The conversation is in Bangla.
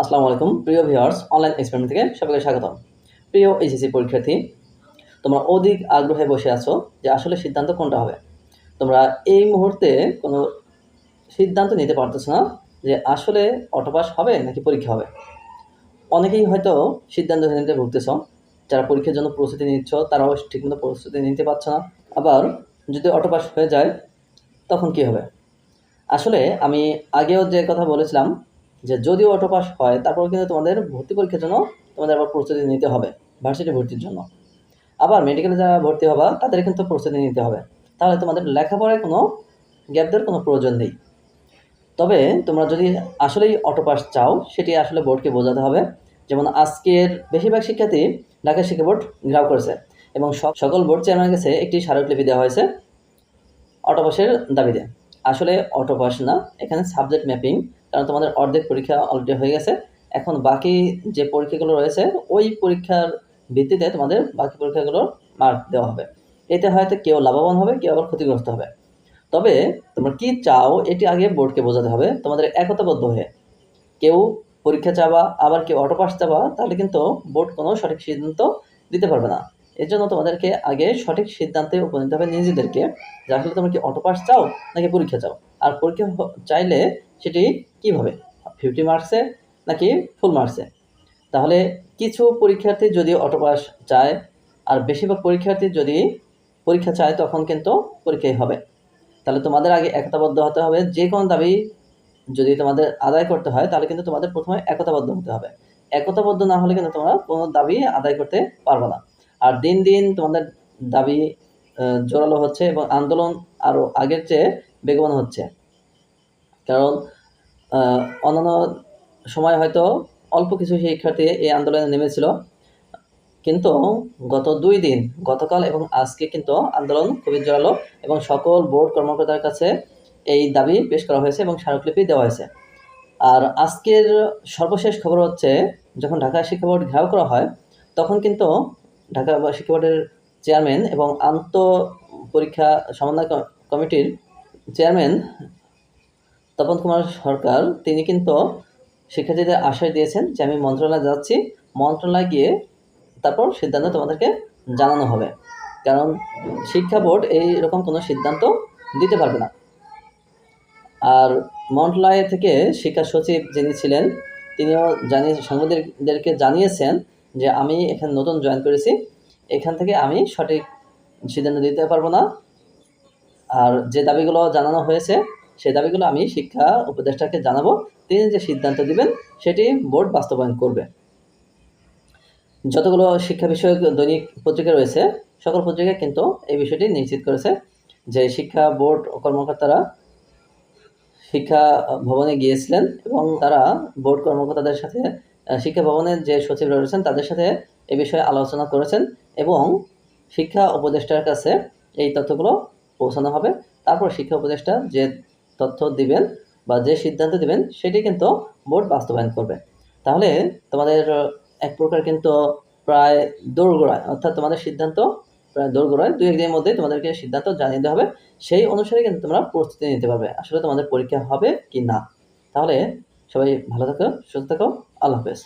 আসসালামু আলাইকুম। প্রিয় ভিউয়ার্স অনলাইন এক্সপেরিমেন্ট থেকে সবাইকে স্বাগতম। প্রিয় এইচএসসি পরীক্ষার্থী, তোমরা অধিক আগ্রহে বসে আছো যে আসলে সিদ্ধান্ত কোনটা হবে। তোমরা এই মুহূর্তে কোনো সিদ্ধান্ত নিতে পারতেছো না যে আসলে অটোপাস হবে নাকি পরীক্ষা হবে। অনেকেই হয়তো সিদ্ধান্ত নিতে ভুগতেছ। যারা পরীক্ষার জন্য প্রস্তুতি নিচ্ছ, তারাও ঠিকমতো প্রস্তুতি নিতে পারছ না। আবার যদি অটোপাস হয়ে যায়, তখন কি হবে? আসলে আমি আগেও যে কথা বলেছিলাম যে যদি অটো পাস হয়, তারপর কিন্তু তোমাদের ভর্তি পরীক্ষার জন্য তোমাদের আবার প্রস্তুতি নিতে হবে ভার্সিটি ভর্তির জন্য। আবার মেডিকেলে যারা ভর্তি হবা, তাদের কিন্তু প্রস্তুতি নিতে হবে। তাহলে তোমাদের লেখাপড়ায় কোনো গ্যাপ দেওয়ার কোনো প্রয়োজন নেই। তবে তোমরা যদি আসলেই অটো পাস চাও, সেটি আসলে বোর্ডকে বোঝাতে হবে। যেমন আজকের বেশিরভাগ শিক্ষার্থী ঢাকা শিক্ষা বোর্ড ঘেরাও করেছে এবং সব সকল বোর্ড চেয়ারম্যানের কাছে একটি স্মারকলিপি দেওয়া হয়েছে অটোপাসের দাবিতে। আসলে অটোপাস না, এখানে সাবজেক্ট ম্যাপিং কারণ তোমাদের অর্ধেক পরীক্ষা অলরেডি হয়ে গেছে। এখন বাকি যে পরীক্ষাগুলো রয়েছে, ওই পরীক্ষার ভিত্তিতে তোমাদের বাকি পরীক্ষাগুলোর মার্ক দেওয়া হবে। এতে হয়তো কেউ লাভবান হবে, কেউ আবার ক্ষতিগ্রস্ত হবে। তবে তোমরা কি চাও, এটি আগে বোর্ডকে বোঝাতে হবে। তোমাদের একতাবদ্ধ হয়ে কেউ পরীক্ষা চাবা, আবার কেউ অটোপাস চাবা, তাহলে কিন্তু বোর্ড কোনো সঠিক সিদ্ধান্ত দিতে পারবে না। এর জন্য তোমাদেরকে আগে সঠিক সিদ্ধান্তে উপনীত হবে নিজেদেরকে। যে আসলে তোমরা কি অটোপাস চাও নাকি পরীক্ষা চাও? আর পরীক্ষা চাইলে সেটি কীভাবে? ফিফটি মার্কসে নাকি ফুল মার্কসে তাহলে কিছু পরীক্ষার্থী যদি অটোপাস চায়, আর বেশিরভাগ পরীক্ষার্থী যদি পরীক্ষা চায়, তখন কিন্তু পরীক্ষাই হবে। তাহলে তোমাদের আগে একতাবদ্ধ হতে হবে। যে কোনো দাবি যদি তোমাদের আদায় করতে হয়, তাহলে কিন্তু তোমাদের প্রথমে একতাবদ্ধ হতে হবে। একতাবদ্ধ না হলে কিন্তু তোমরা কোনো দাবি আদায় করতে পারবে না। আর দিন দিন তোমাদের দাবি জোরালো হচ্ছে এবং আন্দোলন আরও আগের চেয়ে বেগবান হচ্ছে। কারণ অন্যান্য সময় হয়তো অল্প কিছু শিক্ষার্থী এই আন্দোলনে নেমেছিল। কিন্তু গত দুই দিন, গতকাল এবং আজকে কিন্তু আন্দোলন খুবই জোরালো এবং সকল বোর্ড কর্মকর্তার কাছে এই দাবি পেশ করা হয়েছে এবং স্মারকলিপি দেওয়া হয়েছে। আর আজকের সর্বশেষ খবর হচ্ছে, যখন ঢাকা শিক্ষা বোর্ড ঘেরাও করা হয়, তখন কিন্তু ঢাকা শিক্ষা বোর্ডের চেয়ারম্যান এবং আন্ত পরীক্ষা সমন্বয় কমিটির চেয়ারম্যান তপন কুমার সরকার, তিনি কিন্তু শিক্ষার্থীদের আশ্বাস দিয়েছেন যে আমি মন্ত্রণালয়ে যাচ্ছি। মন্ত্রণালয়ে গিয়ে তারপর সিদ্ধান্ত তোমাদেরকে জানানো হবে। কারণ শিক্ষা বোর্ড এই রকম কোনো সিদ্ধান্ত দিতে পারবে না। আর মন্ত্রণালয় থেকে শিক্ষা সচিব যিনি ছিলেন, তিনিও জানিয়ে, সাংবাদিকদেরকে জানিয়েছেন যে আমি এখানে নতুন জয়েন করেছি, এখান থেকে আমি সঠিক সিদ্ধান্ত দিতে পারব না। আর যে দাবিগুলো জানানো হয়েছে, সেই দাবিগুলো আমি শিক্ষা উপদেষ্টাকে জানাব। তিনি যে সিদ্ধান্ত দিবেন, সেটি বোর্ড বাস্তবায়ন করবে। যতগুলো শিক্ষা বিষয়ক দৈনিক পত্রিকা রয়েছে, সকল পত্রিকা কিন্তু এই বিষয়টি নিশ্চিত করেছে যে শিক্ষা বোর্ড কর্মকর্তারা শিক্ষা ভবনে গিয়েছিলেন এবং তারা বোর্ড কর্মকর্তাদের সাথে শিক্ষা ভবনের যে সচিবরা রয়েছেন, তাদের সাথে এ বিষয়ে আলোচনা করেছেন এবং শিক্ষা উপদেষ্টার কাছে এই তথ্যগুলো পৌঁছানো হবে। তারপর শিক্ষা উপদেষ্টা যে তথ্য দিবেন বা যে সিদ্ধান্ত দিবেন, সেটি কিন্তু বোর্ড বাস্তবায়ন করবে। তাহলে তোমাদের এক প্রকার কিন্তু প্রায় দোরগোড়ায়, অর্থাৎ তোমাদের সিদ্ধান্ত প্রায় দোরগোড়ায় দুই একদিনের মধ্যেই তোমাদেরকে সিদ্ধান্ত জানিয়ে দেওয়া হবে। সেই অনুসারে কিন্তু তোমরা প্রস্তুতি নিতে পারবে, আসলে তোমাদের পরীক্ষা হবে কি না। তাহলে সবাই ভালো থাকো, সুস্থ থাকো। আল্লাহ হাফেজ